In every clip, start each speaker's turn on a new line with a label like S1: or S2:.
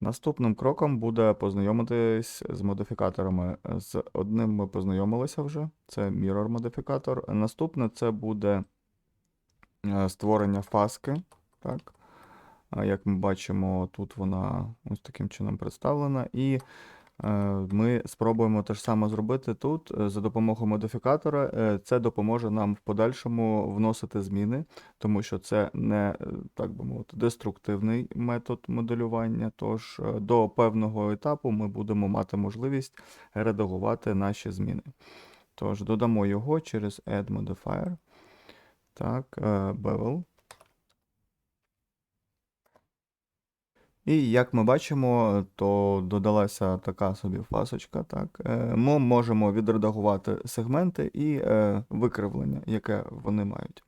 S1: Наступним кроком буде познайомитись з модифікаторами. З одним ми познайомилися вже, це Mirror модифікатор. Наступне це буде е, створення фаски. Так. Як ми бачимо, тут вона ось таким чином представлена. І ми спробуємо те ж саме зробити тут е, за допомогою модифікатора. Е, Це допоможе нам в подальшому вносити зміни, тому що це не, е, так би мовити, деструктивний метод моделювання. Тож е, до певного етапу ми будемо мати можливість редагувати наші зміни. Тож додамо його через Add Modifier. Так, е, Bevel. І як ми бачимо, то додалася така собі фасочка. Так. Е, Ми можемо відредагувати сегменти і е, викривлення, яке вони мають.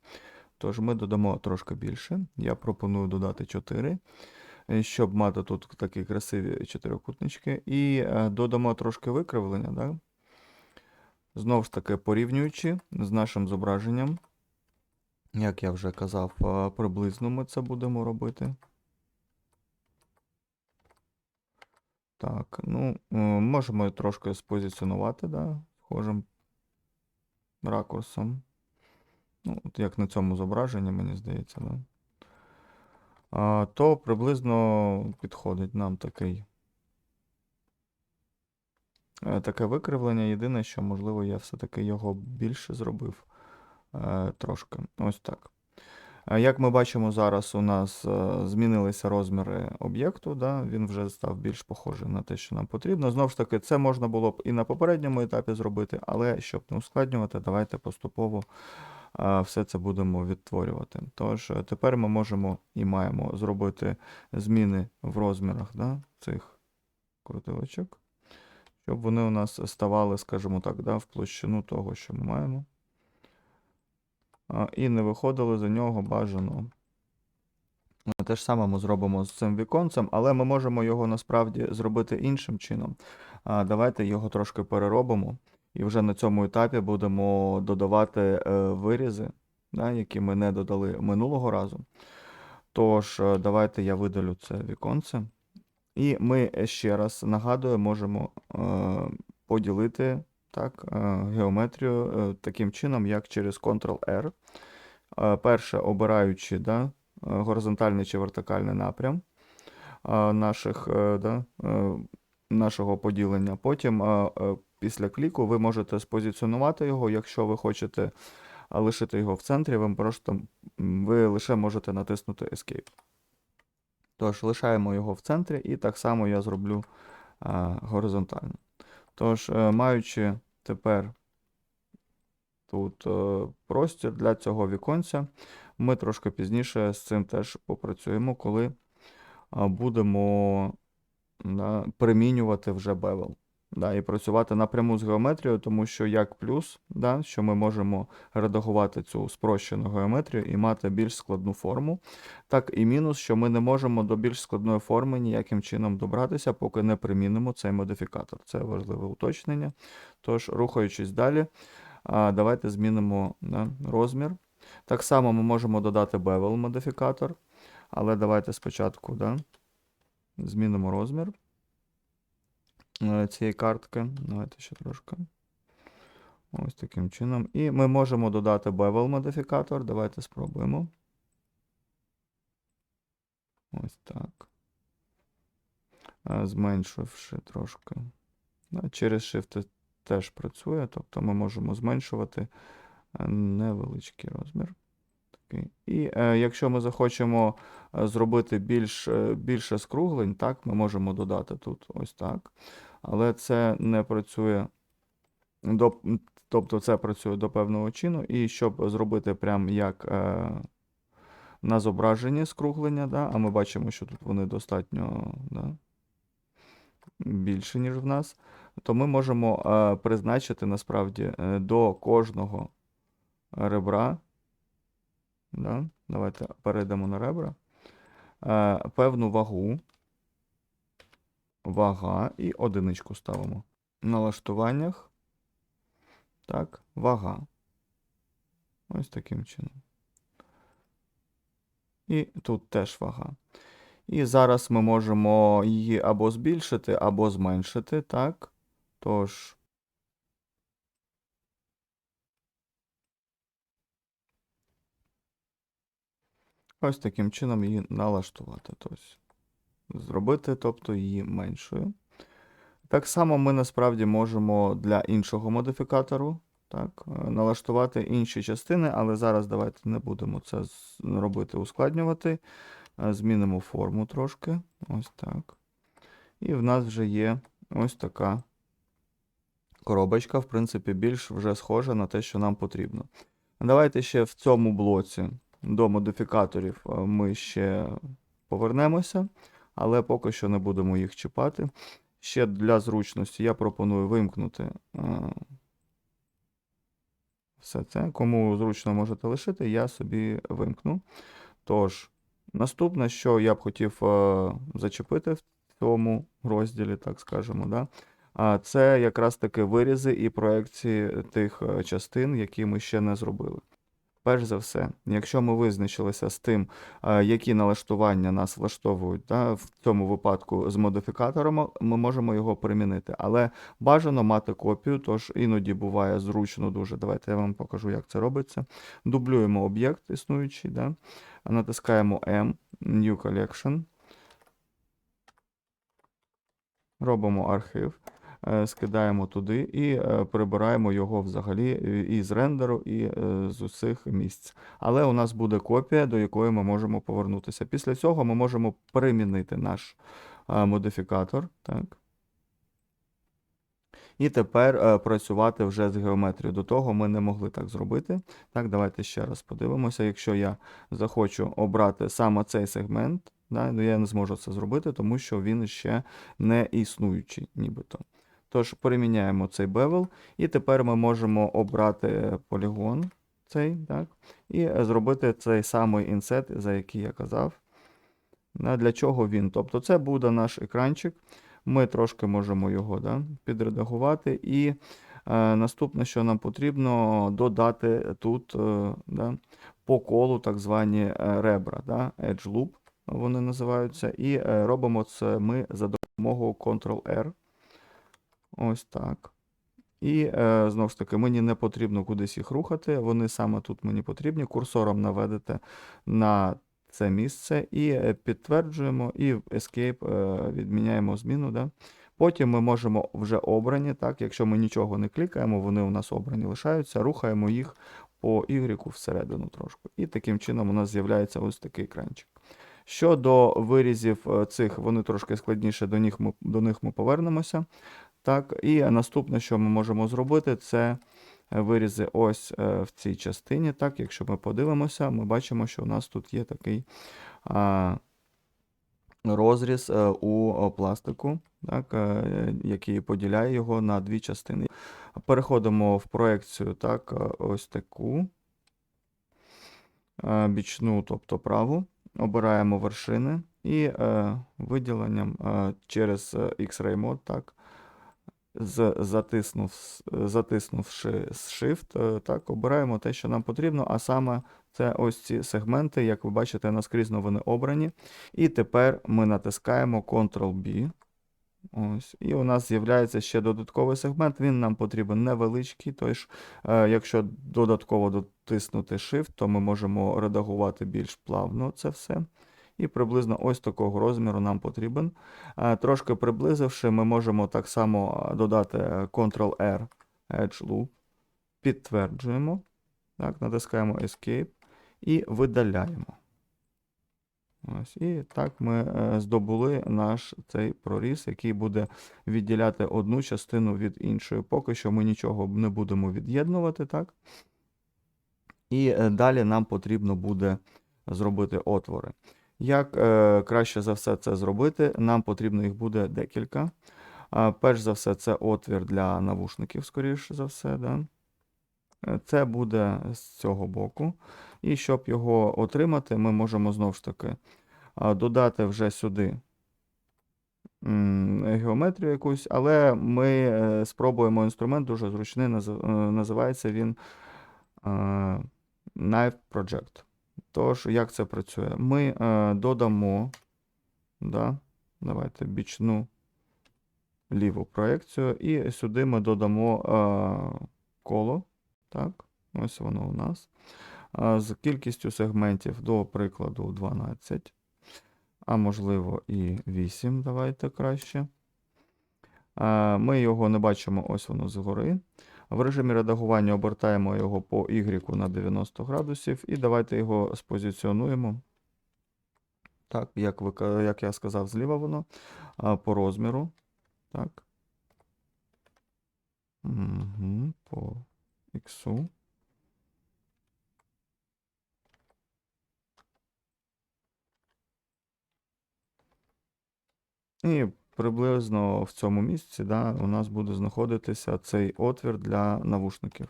S1: Тож ми додамо трошки більше. Я пропоную додати 4, е, щоб мати тут такі красиві чотирикутнички. І додамо трошки викривлення. Так. Знову ж таки, порівнюючи з нашим зображенням. Як я вже казав, приблизно ми це будемо робити. Так, ну, е, можемо трошки спозиціонувати, да, схожим ракурсом. Ну, от як на цьому зображенні, мені здається, да. А, то приблизно підходить нам такий. е, Таке викривлення. Єдине, що, можливо, я все-таки його більше зробив е, трошки. Ось так. Е, Як ми бачимо, зараз у нас е, змінилися розміри об'єкту, да? він вже став більш похожий на те, що нам потрібно. Знову ж таки, це можна було б і на попередньому етапі зробити, але щоб не ускладнювати, давайте поступово е, все це будемо відтворювати. Тож тепер ми можемо і маємо зробити зміни в розмірах да? цих крутилочок, щоб вони у нас ставали, скажімо так, да? в площину того, що ми маємо і не виходили за нього бажано. Те ж саме ми зробимо з цим віконцем, але ми можемо його насправді зробити іншим чином. Давайте його трошки переробимо. І вже на цьому етапі будемо додавати е, вирізи, які ми не додали минулого разу. Тож, е, давайте я видалю це віконце. І ми ще раз нагадую, можемо е, поділити так, е, геометрію е, таким чином, як через Ctrl-R. Е, Перше, обираючи да, горизонтальний чи вертикальний напрям наших, да, нашого поділення. Потім, після кліку, ви можете спозиціонувати його, якщо ви хочете лишити його в центрі, ви просто ви лише можете натиснути Escape. Тож, лишаємо його в центрі, і так само я зроблю горизонтально. Тож, е, маючи тепер тут е, простір для цього віконця, ми трошки пізніше з цим теж попрацюємо, коли будемо примінювати вже bevel. Да, і працювати напряму з геометрією, тому що як плюс, да, що ми можемо редагувати цю спрощену геометрію і мати більш складну форму, так і мінус, що ми не можемо до більш складної форми ніяким чином добратися, поки не примінимо цей модифікатор. Це важливе уточнення. Тож, рухаючись далі, давайте змінимо да, розмір. Так само ми можемо додати bevel модифікатор, але давайте спочатку да, змінимо розмір цієї картки. Давайте ще трошки. Ось таким чином. І ми можемо додати bevel модифікатор. Давайте спробуємо. Ось так. Е, Зменшивши трошки. Через Shift теж працює, тобто ми можемо зменшувати е, невеличкий розмір. І е, якщо ми захочемо е, зробити більш, е, більше скруглень, так, ми можемо додати тут ось так. Але це не працює до, тобто це працює до певного чину. І щоб зробити прям як е, на зображенні скруглення, да, а ми бачимо, що тут вони достатньо да, більше, ніж в нас, то ми можемо е, призначити насправді е, до кожного ребра. Да? Давайте перейдемо на ребра. Е, певну вагу. Вага і одиничку ставимо. Налаштуваннях. Так, вага. Ось таким чином. І тут теж вага. І зараз ми можемо її або збільшити, або зменшити, так? Тож. Ось таким чином її налаштувати. Тобто, зробити, тобто її меншою. Так само ми насправді можемо для іншого модифікатору так, е, налаштувати інші частини, але зараз давайте не будемо це робити, ускладнювати. Е, Змінимо форму трошки. Ось так. І в нас вже є ось така коробочка, в принципі, більш вже схожа на те, що нам потрібно. Давайте ще в цьому блоці до модифікаторів е, ми ще повернемося, але поки що не будемо їх чіпати. Ще для зручності я пропоную вимкнути е, все це. Кому зручно можете лишити, я собі вимкну. Тож, наступне, що я б хотів е, зачепити в цьому розділі, так скажемо, да? це якраз таки вирізи і проекції тих е, частин, які ми ще не зробили. Перш за все, якщо ми визначилися з тим, е, які налаштування нас влаштовують, да, в цьому випадку з модифікатором ми можемо його примінити. Але бажано мати копію, тож іноді буває зручно дуже. Давайте я вам покажу, як це робиться. Дублюємо об'єкт існуючий, да, натискаємо M, New Collection, робимо архів. Е, Скидаємо туди і е, прибираємо його взагалі е, і з рендеру, і з усіх місць. Але у нас буде копія, до якої ми можемо повернутися. Після цього ми можемо перемінити наш модифікатор. Так. І тепер працювати вже з геометрією. До того ми не могли так зробити. Так, давайте ще раз подивимося. Якщо я захочу обрати саме цей сегмент, да, ну, я не зможу це зробити, тому що він ще не існуючий, нібито. Тож переміняємо цей bevel, і тепер ми можемо обрати полігон цей, так, і зробити цей самий інсет, за який я казав. Для чого він? Тобто це буде наш екранчик. Ми трошки можемо його да, підредагувати. І е, наступне, що нам потрібно, додати тут е, да, по колу так звані е, ребра, да, edge loop вони називаються. І е, робимо це ми за допомогою Ctrl-R. Ось так. І е, знову ж таки, мені не потрібно кудись їх рухати. Вони саме тут мені потрібні. Курсором наведете на це місце і е, підтверджуємо, і в Escape е, відміняємо зміну. Да? Потім ми можемо вже обрані, так, якщо ми нічого не клікаємо, вони у нас обрані лишаються, рухаємо їх по Y всередину трошки. І таким чином у нас з'являється ось такий екранчик. Щодо вирізів е, цих, вони трошки складніше, до них ми, до них ми повернемося. Так, І наступне, що ми можемо зробити, це вирізи ось е, в цій частині. Так, Якщо ми подивимося, ми бачимо, що у нас тут є такий а, розріз е, у е, пластику, так, е, який поділяє його на дві частини. Переходимо в проекцію, так, е, ось таку е, бічну, тобто праву. Обираємо вершини і е, виділенням е, через е, X-Ray Mode, так, затиснув, затиснувши Shift, е, так, обираємо те, що нам потрібно, а саме це ось ці сегменти, як ви бачите, наскрізно вони обрані. І тепер ми натискаємо Ctrl-B. Ось, І у нас з'являється ще додатковий сегмент. Він нам потрібен невеличкий. Тож, е, якщо додатково дотиснути Shift, то ми можемо редагувати більш плавно це все. І приблизно ось такого розміру нам потрібен. Е, Трошки приблизивши, ми можемо так само е, додати е, Ctrl-R Edge Loop, підтверджуємо, так, натискаємо Escape і видаляємо. Ось, І так ми здобули наш цей проріз, який буде відділяти одну частину від іншої. Поки що ми нічого не будемо від'єднувати. так. І далі нам потрібно буде зробити отвори. Як е, краще за все це зробити, нам потрібно їх буде декілька. А, перш за все, це отвір для навушників, скоріше за все. Да? Е, Це буде з цього боку. І щоб його отримати, ми можемо знову ж таки додати вже сюди геометрію якусь, але ми е, спробуємо інструмент дуже зручний, е, називається він е, Knife Project. Тож, як це працює? Ми е, додамо Да? Давайте бічну ліву проекцію. І сюди ми додамо е, коло. Так, ось воно у нас. Е, з кількістю сегментів, до прикладу, 12. А можливо, і 8. Давайте краще. Е, Ми його не бачимо, ось воно згори. В режимі редагування обертаємо його по Y на 90 градусів. І давайте його спозиціонуємо. Так, як, ви, як я сказав, зліва воно. По розміру. Так. Угу, по X. І приблизно в цьому місці да, у нас буде знаходитися цей отвір для навушників.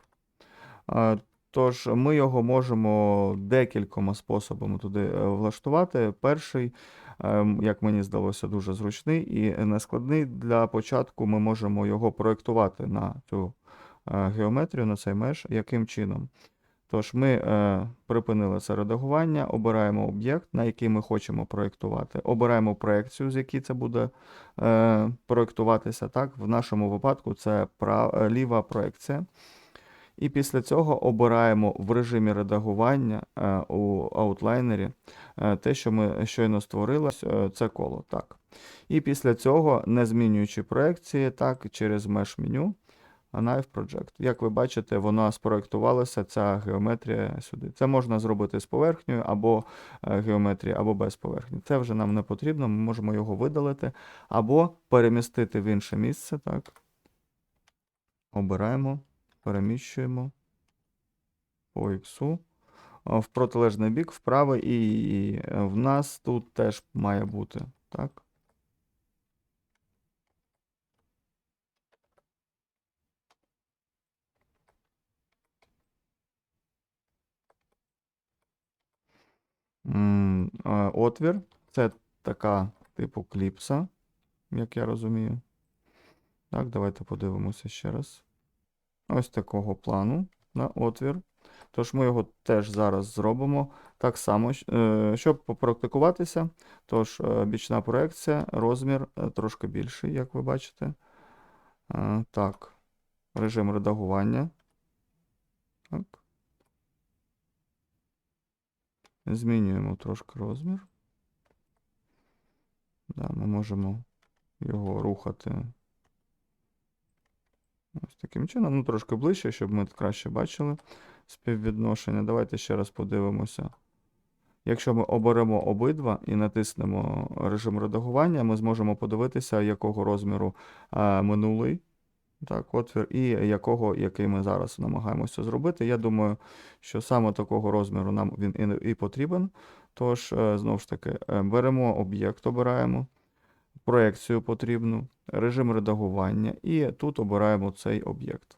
S1: Тож ми його можемо декількома способами туди е, влаштувати. Перший, ем, як мені здалося, дуже зручний і нескладний. Для початку ми можемо його проєктувати на цю е, геометрію, на цей меж. Яким чином? Тож ми е, припинили це редагування, обираємо об'єкт, на який ми хочемо проєктувати. Обираємо проекцію, з якій це буде е, проєктуватися. Так? В нашому випадку це прав, е, ліва проекція. І після цього обираємо в режимі редагування е, у аутлайнері е, те, що ми щойно створили, е, це коло. Так. І після цього, не змінюючи проекції, так, через Mesh меню, Knife Project. Як ви бачите, вона спроектувалася, ця геометрія сюди. Це можна зробити з поверхнею або е, геометрії, або без поверхні. Це вже нам не потрібно, ми можемо його видалити, або перемістити в інше місце. Так. Обираємо, переміщуємо по X. В протилежний бік, вправо, і е, в нас тут теж має бути. Так. Отвір. Це така типу кліпса, як я розумію. Так, давайте подивимося ще раз. Ось такого плану на отвір. Тож ми його теж зараз зробимо так само, е, щоб попрактикуватися. Тож е, бічна проекція, розмір е, трошки більший, як ви бачите. Е, Так, режим редагування. Так. Змінюємо трошки розмір. Да, ми можемо його рухати ось таким чином. Ну, трошки ближче, щоб ми краще бачили співвідношення. Давайте ще раз подивимося. Якщо ми оберемо обидва і натиснемо режим редагування, ми зможемо подивитися, якого розміру а, минулий так, отвір, і якого, який ми зараз намагаємося зробити. Я думаю, що саме такого розміру нам він і, потрібен. Тож, е, знову ж таки, е, беремо об'єкт, обираємо, проекцію потрібну, режим редагування, і тут обираємо цей об'єкт.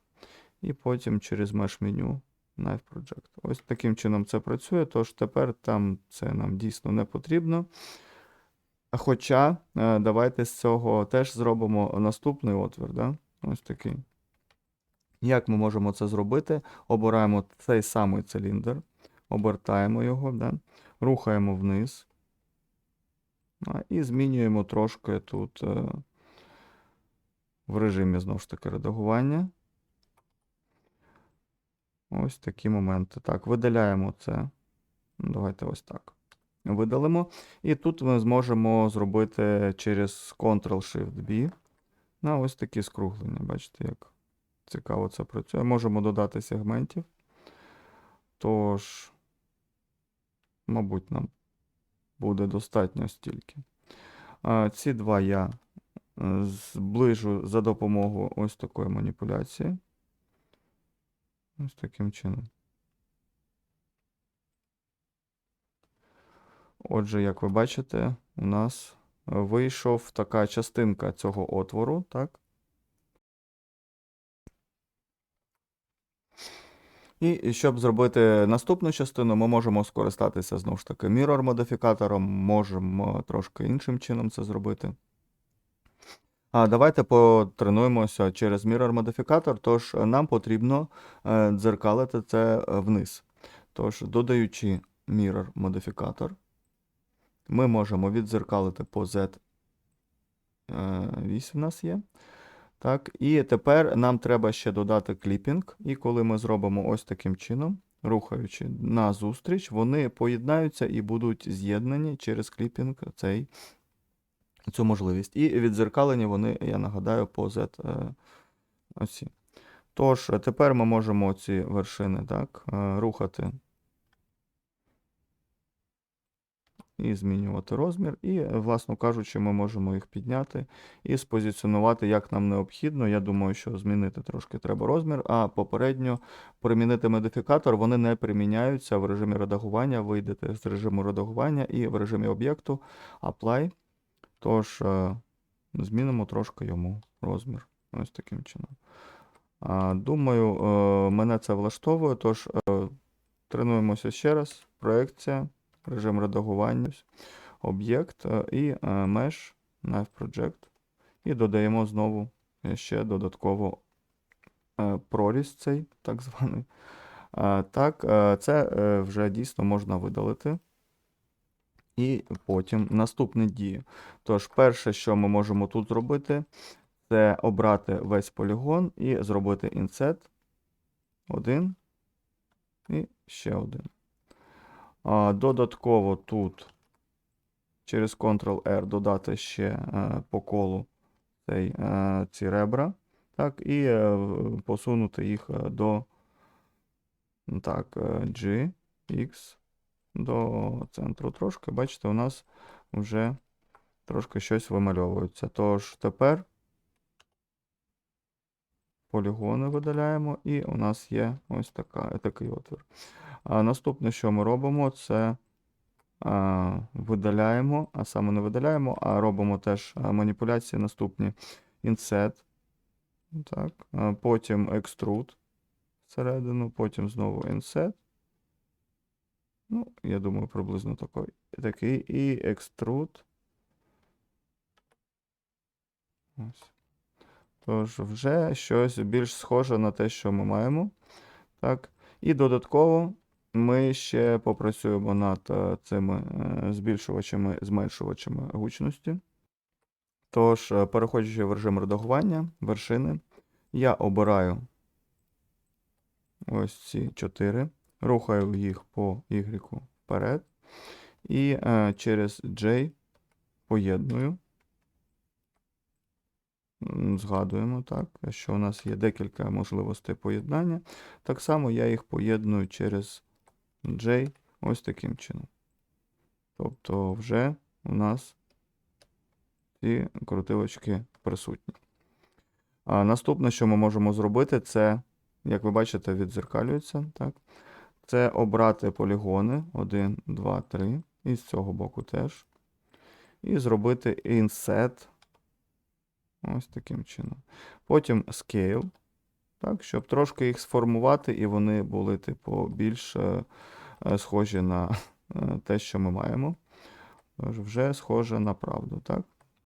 S1: І потім через меш-меню Knife Project. Ось таким чином це працює, тож тепер там це нам дійсно не потрібно. Хоча, е, давайте з цього теж зробимо наступний отвір. Да? Ось такий. Як ми можемо це зробити? Обираємо цей самий циліндр, обертаємо його, да? рухаємо вниз. І змінюємо трошки тут е, в режимі знову ж таки редагування. Ось такі моменти. Так, видаляємо це. Давайте ось так. Видалимо. І тут ми зможемо зробити через Ctrl-Shift-B на ось такі скруглення. Бачите, як цікаво це працює. Можемо додати сегментів. Тож, мабуть, нам буде достатньо стільки. Ці два я е, зближу за допомогою ось такої маніпуляції. Ось таким чином. Отже, як ви бачите, у нас вийшов така частинка цього отвору, так? І щоб зробити наступну частину, ми можемо скористатися знову ж таки mirror модифікатором, можемо трошки іншим чином це зробити. А давайте потренуємося через mirror модифікатор, тож нам потрібно е, дзеркалити це вниз. Тож, додаючи mirror модифікатор, Ми можемо відзеркалити по Z. 8 в нас є. Так, і тепер нам треба ще додати кліпінг. І коли ми зробимо ось таким чином, рухаючи на зустріч, вони поєднаються і будуть з'єднані через кліпінг цей, цю можливість. І відзеркалені вони, я нагадаю, по Z е. Тож, е, тепер ми можемо ці вершини так, е, рухати і змінювати розмір. І, е, власно кажучи, ми можемо їх підняти і спозиціонувати як нам необхідно. Я думаю, що змінити трошки треба розмір, а попередньо примінити модифікатор, вони не приміняються в режимі редагування. Вийдете з режиму редагування і в режимі об'єкту Apply. Тож, е, змінимо трошки йому розмір. Ось таким чином. Думаю, е, мене це влаштовує, тож тренуємося ще раз. Проекція, режим редагування, об'єкт е, і е, Mesh, Knife Project. І додаємо знову ще додатково е, проріз цей, так званий. Так, е, це е, вже дійсно можна видалити. І потім наступні дії. Тож, перше, що ми можемо тут зробити, це обрати весь полігон і зробити інсет. Один. І ще один. Додатково тут через Ctrl-R додати ще е, по колу цей, е, ці ребра. Так, і е, посунути їх до ну, так, G, X, до центру трошки. Бачите, у нас вже трошки щось вимальовується. Тож тепер полігони видаляємо, і у нас є ось така, такий отвір. А наступне, що ми робимо, це а, видаляємо, а саме не видаляємо, а робимо теж маніпуляції наступні. Insert, так, а, потім extrude всередину, потім знову insert. Ну, я думаю, приблизно такий, такий. І extrude. Ось. Тож вже щось більш схоже на те, що ми маємо. Так. І додатково ми ще попрацюємо над е, цими е, збільшувачами, зменшувачами гучності. Тож, е, переходячи в режим редагування, вершини, я обираю ось ці чотири, рухаю їх по Y вперед. І через J поєдную. Згадуємо так, що у нас є декілька можливостей поєднання. Так само я їх поєдную через J ось таким чином. Тобто вже у нас ці крутилочки присутні. А наступне, що ми можемо зробити, це, як ви бачите, відзеркалюється. Так? Це обрати полігони 1, 2, 3. І з цього боку теж. І зробити inset Ось таким чином. Потім scale, так, щоб трошки їх сформувати, і вони були, типу, більш е, е, схожі на е, те, що ми маємо. Тож вже схоже на правду, так?